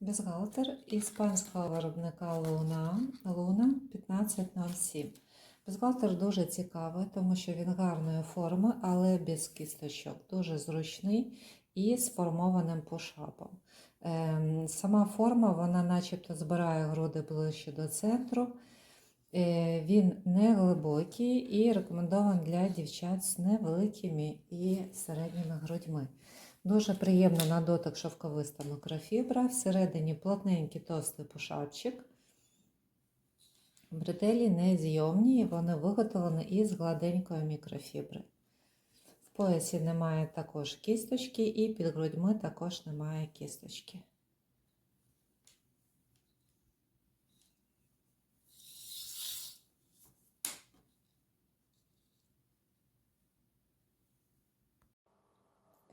Бюстгальтер іспанського виробника Луна Луна 1507. Бюстгальтер дуже цікавий, тому що він гарної форми, але без кісточок. Дуже зручний і з формованим пушапом. Ем, Сама форма, вона начебто збирає груди ближче до центру. Е, Він не глибокий і рекомендований для дівчат з невеликими і середніми грудьми. Дуже приємно на дотик шовковиста мікрофібра. Всередині плотненький товстий пушапчик. Бретелі незйомні, вони виготовлені із гладенької мікрофібри. В поясі немає також кісточки, і під грудьми також немає кісточки.